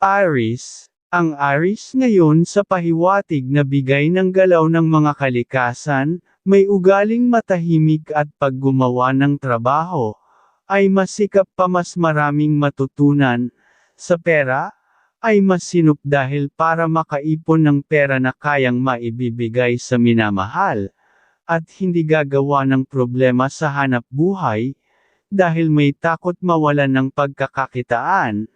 Aris, ang Aris ngayon sa pahiwatig na bigay ng galaw ng mga kalikasan, may ugaling matahimik at pag gumawa ng trabaho, ay masikap pa mas maraming matutunan, sa pera, ay masinop dahil para makaipon ng pera na kayang maibibigay sa minamahal, at hindi gagawa ng problema sa hanap buhay, dahil may takot mawalan ng pagkakakitaan,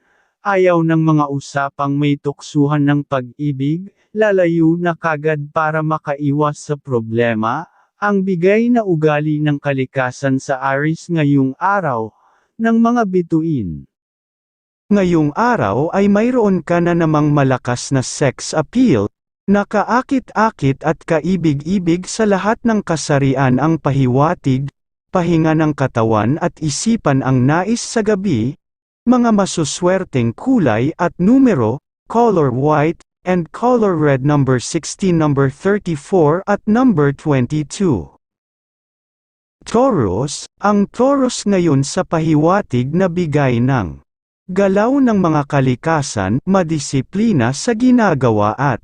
ayaw ng mga usapang may tuksuhan ng pag-ibig, lalayo na kagad para makaiwas sa problema, ang bigay na ugali ng kalikasan sa Aris ngayong araw, ng mga bituin. Ngayong araw ay mayroon ka na namang malakas na sex appeal, nakaakit-akit at kaibig-ibig sa lahat ng kasarian ang pahiwatig, pahinga ng katawan at isipan ang nais sa gabi, mga masuswerteng kulay at numero, color white, and color red number 16 number 34 at number 22. Taurus, ang Taurus ngayon sa pahiwatig na bigay ng Galaw ng mga kalikasan, madisiplina sa ginagawa at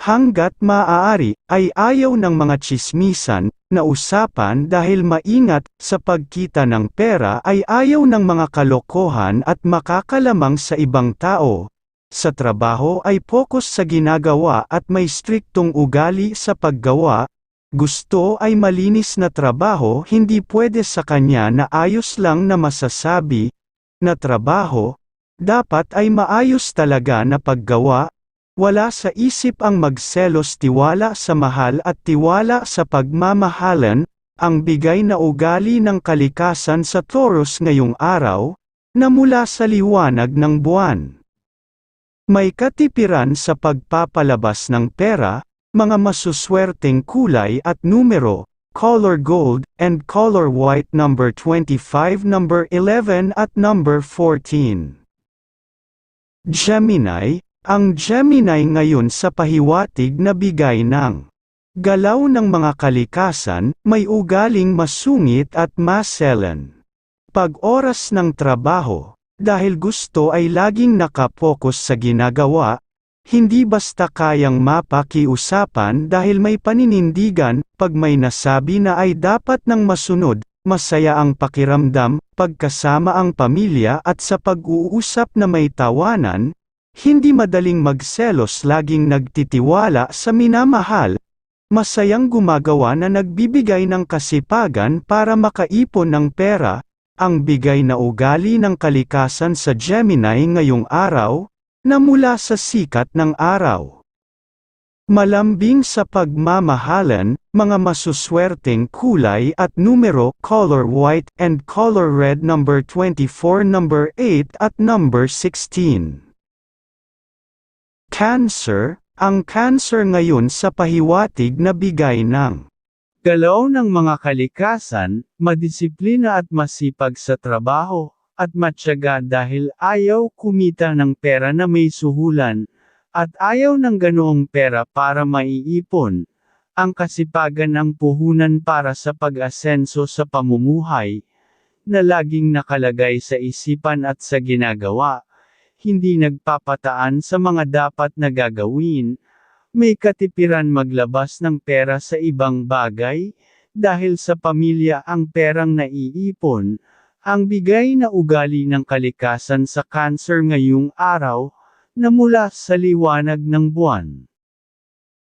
hanggat maaari ay ayaw ng mga chismisan na usapan dahil maingat sa pagkita ng pera ay ayaw ng mga kalokohan at makakalamang sa ibang tao. Sa trabaho ay focus sa ginagawa at may striktong ugali sa paggawa. Gusto ay malinis na trabaho hindi pwede sa kanya na ayos lang na masasabi na trabaho, dapat ay maayos talaga na paggawa, wala sa isip ang magselos tiwala sa mahal at tiwala sa pagmamahalan, ang bigay na ugali ng kalikasan sa Taurus ngayong araw, na mula sa liwanag ng buwan. May katipiran sa pagpapalabas ng pera, mga masuswerteng kulay at numero, color gold, and color white number 25 number 11 at number 14. Gemini, ang Gemini ngayon sa pahiwatig na bigay ng galaw ng mga kalikasan, may ugaling masungit at maselan. Pag oras ng trabaho, dahil gusto ay laging nakapokus sa ginagawa, hindi basta kayang mapakiusapan dahil may paninindigan, pag may nasabi na ay dapat nang masunod, masaya ang pakiramdam, pagkasama ang pamilya at sa pag-uusap na may tawanan, hindi madaling magselos laging nagtitiwala sa minamahal, masayang gumagawa na nagbibigay ng kasipagan para makaipon ng pera, ang bigay na ugali ng kalikasan sa Gemini ngayong araw, na mula sa sikat ng araw. Malambing sa pagmamahalan, mga masuswerteng kulay at numero, color white and color red number 24 number 8 at number 16. Cancer, ang cancer ngayon sa pahiwatig na bigay ng Galaw ng mga kalikasan, madisiplina at masipag sa trabaho, at matyaga dahil ayaw kumita ng pera na may suhulan, at ayaw ng ganoong pera para maiipon. Ang kasipagan ang puhunan para sa pag-asenso sa pamumuhay, na laging nakalagay sa isipan at sa ginagawa, hindi nagpapataan sa mga dapat na gagawin, may katipiran maglabas ng pera sa ibang bagay, dahil sa pamilya ang perang naiipon, ang bigay na ugali ng kalikasan sa cancer ngayong araw, na mula sa liwanag ng buwan.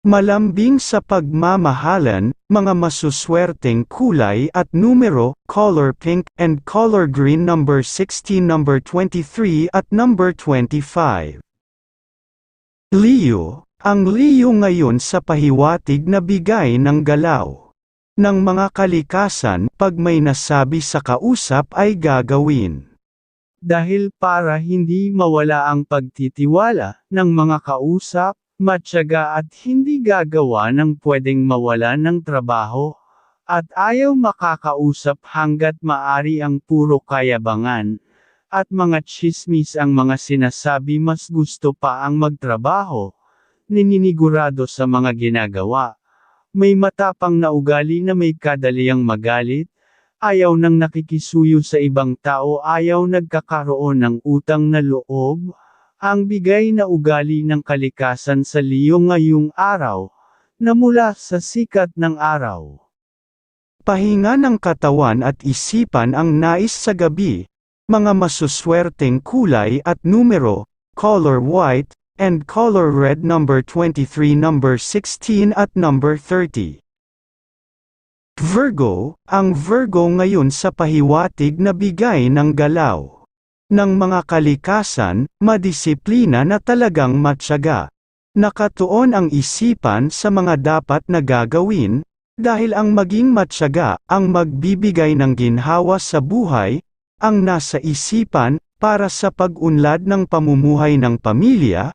Malambing sa pagmamahalan, mga masuswerteng kulay at numero, color pink and color green number 16 number 23 at number 25. Leo, ang Leo ngayon sa pahiwatig na bigay ng galaw. Ng mga kalikasan, pag may nasabi sa kausap ay gagawin. Dahil para hindi mawala ang pagtitiwala ng mga kausap, matyaga at hindi gagawa ng pwedeng mawala ng trabaho, at ayaw makakausap hanggat maari ang puro kayabangan, at mga chismis ang mga sinasabi mas gusto pa ang magtrabaho, nininigurado sa mga ginagawa. May matapang na ugali na may kadaliang magalit, ayaw nang nakikisuyo sa ibang tao ayaw nagkakaroon ng utang na loob, ang bigay na ugali ng kalikasan sa Leo ngayong araw, na mula sa sikat ng araw. Pahinga ng katawan at isipan ang nais sa gabi, mga masuswerteng kulay at numero, color white, and color red number 23 number 16 at number 30. Virgo, ang Virgo ngayon sa pahiwatig na bigay ng galaw. Ng mga kalikasan, madisiplina na talagang matyaga. Nakatuon ang isipan sa mga dapat na gagawin, dahil ang maging matyaga ang magbibigay ng ginhawa sa buhay, ang nasa isipan para sa pag-unlad ng pamumuhay ng pamilya,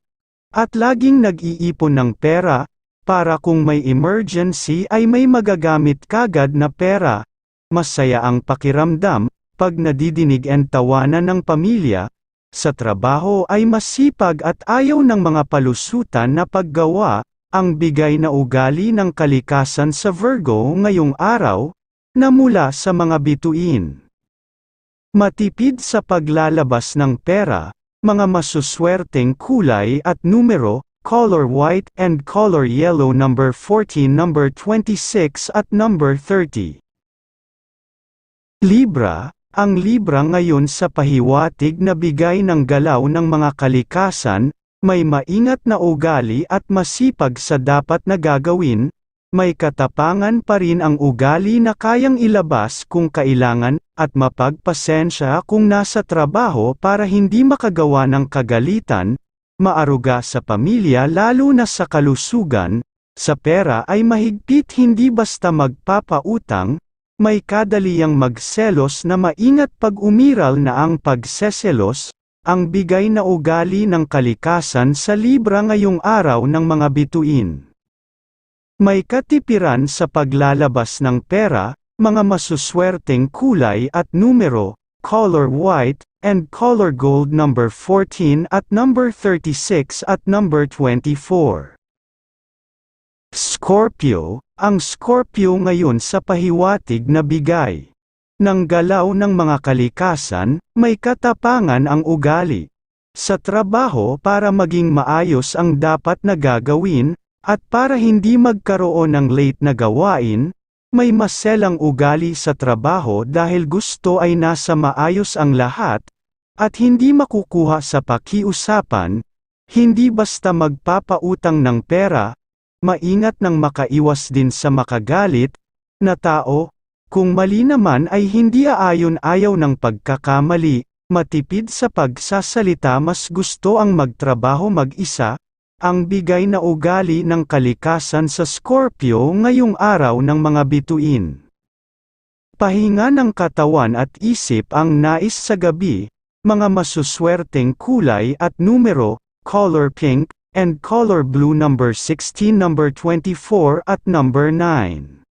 at laging nag-iipon ng pera, para kung may emergency ay may magagamit kagad na pera. Masaya ang pakiramdam, pag nadidinig ang tawanan ng pamilya, sa trabaho ay masipag at ayaw ng mga palusutan na paggawa, ang bigay na ugali ng kalikasan sa Virgo ngayong araw, na mula sa mga bituin. Matipid sa paglalabas ng pera, mga masuswerteng kulay at numero, color white and color yellow number 14 number 26 at number 30. Libra, ang Libra ngayon sa pahiwatig na bigay ng galaw ng mga kalikasan, may maingat na ugali at masipag sa dapat na gagawin, may katapangan pa rin ang ugali na kayang ilabas kung kailangan, at mapagpasensya kung nasa trabaho para hindi makagawa ng kagalitan, maaruga sa pamilya lalo na sa kalusugan, sa pera ay mahigpit hindi basta magpapautang, may kadaliyang magselos na maingat pag umiral na ang pagseselos, ang bigay na ugali ng kalikasan sa Libra ngayong araw ng mga bituin. May katipiran sa paglalabas ng pera, mga masuswerteng kulay at numero, color white, and color gold number 14 at number 36 at number 24. Scorpio, ang Scorpio ngayon sa pahiwatig na bigay ng galaw ng mga kalikasan, may katapangan ang ugali. Sa trabaho para maging maayos ang dapat na gagawin, at para hindi magkaroon ng late na gawain, may maselang ugali sa trabaho dahil gusto ay nasa maayos ang lahat, at hindi makukuha sa pakiusapan, hindi basta magpapautang ng pera, maingat nang makaiwas din sa makagalit, na tao, kung mali naman ay hindi aayon-ayaw ng pagkakamali, matipid sa pagsasalita mas gusto ang magtrabaho mag-isa, ang bigay na ugali ng kalikasan sa Scorpio ngayong araw ng mga bituin. Pahinga ng katawan at isip ang nais sa gabi, mga masuswerteng kulay at numero, color pink, and color blue number 16 number 24 at number 9.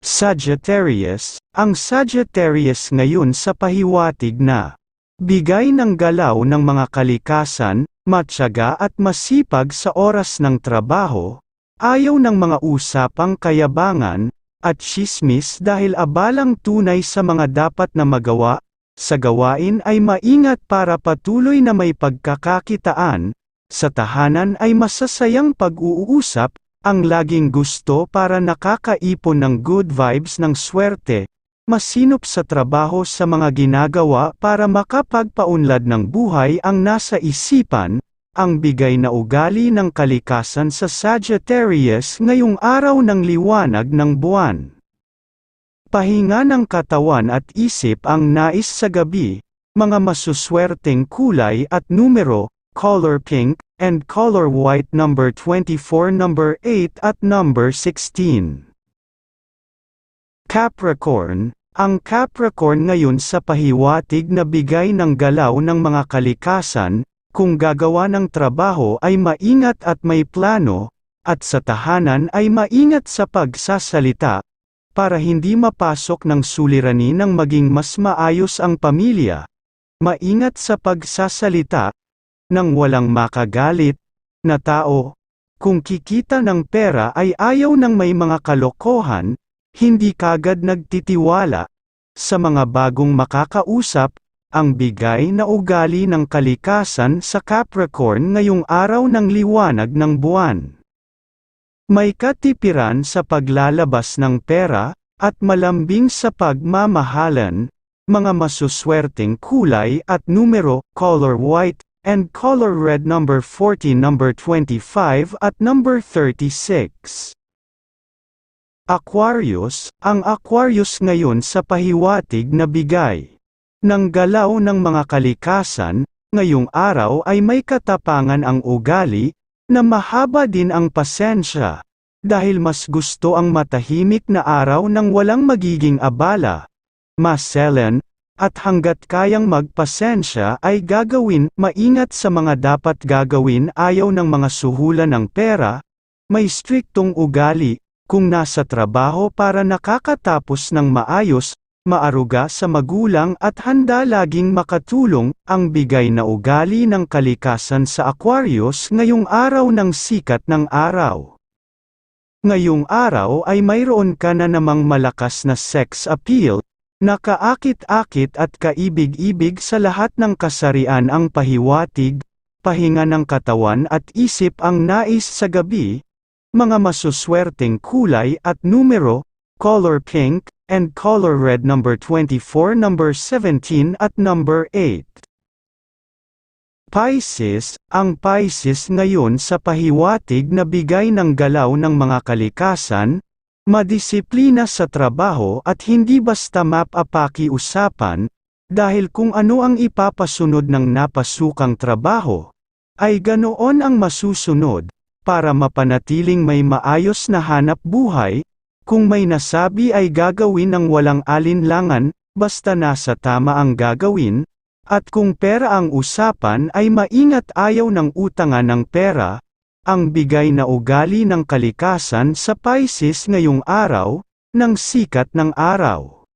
Sagittarius, ang Sagittarius ngayon sa pahiwatig na bigay ng galaw ng mga kalikasan, matyaga at masipag sa oras ng trabaho, ayaw ng mga usapang kayabangan, at chismis dahil abalang tunay sa mga dapat na magawa, sa gawain ay maingat para patuloy na may pagkakakitaan, sa tahanan ay masasayang pag-uusap, ang laging gusto para nakakaipon ng good vibes ng swerte, masinop sa trabaho sa mga ginagawa para makapagpaunlad ng buhay ang nasa isipan, ang bigay na ugali ng kalikasan sa Sagittarius ngayong araw ng liwanag ng buwan. Pahinga ng katawan at isip ang nais sa gabi, mga masuswerteng kulay at numero, color pink, and color white number 24 number 8 at number 16. Capricorn, ang Capricorn ngayon sa pahiwatig na bigay ng galaw ng mga kalikasan, kung gagawa ng trabaho ay maingat at may plano, at sa tahanan ay maingat sa pagsasalita, para hindi mapasok ng suliranin ng maging mas maayos ang pamilya. Maingat sa pagsasalita, nang walang makagalit, na tao, kung kikita ng pera ay ayaw ng may mga kalokohan, hindi kagad nagtitiwala, sa mga bagong makakausap, ang bigay na ugali ng kalikasan sa Capricorn ngayong araw ng liwanag ng buwan. May katipiran sa paglalabas ng pera, at malambing sa pagmamahalan, mga masuswerteng kulay at numero, color white, and color red number 40 number 25 at number 36. Aquarius, ang Aquarius ngayon sa pahiwatig na bigay ng galaw ng mga kalikasan, ngayong araw ay may katapangan ang ugali, na mahaba din ang pasensya, dahil mas gusto ang matahimik na araw ng walang magiging abala, maselen, at hanggat kayang magpasensya ay gagawin, maingat sa mga dapat gagawin ayaw ng mga suhulan ng pera, may striktong ugali, kung nasa trabaho para nakakatapos ng maayos, maaruga sa magulang at handa laging makatulong, ang bigay na ugali ng kalikasan sa Aquarius ngayong araw ng sikat ng araw. Ngayong araw ay mayroon ka na namang malakas na sex appeal, nakaakit-akit at kaibig-ibig sa lahat ng kasarian ang pahiwatig, pahinga ng katawan at isip ang nais sa gabi, mga masuswerteng kulay at numero, color pink, and color red number 24 number 17 at number 8. Pisces, ang Pisces ngayon sa pahiwatig na bigay ng galaw ng mga kalikasan, madisiplina sa trabaho at hindi basta mapapaki usapan, dahil kung ano ang ipapasunod ng napasukang trabaho, ay ganoon ang masusunod, para mapanatiling may maayos na hanap buhay, kung may nasabi ay gagawin ng walang alinlangan, basta nasa tama ang gagawin, at kung pera ang usapan ay maingat ayaw ng utangan ng pera, ang bigay na ugali ng kalikasan sa Pisces ngayong araw, ng sikat ng araw.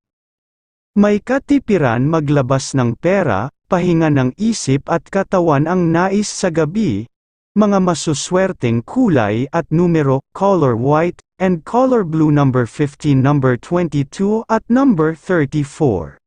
May katipiran maglabas ng pera, pahinga ng isip at katawan ang nais sa gabi, mga masuswerteng kulay at numero, color white, and color blue number 15 number 22 at number 34.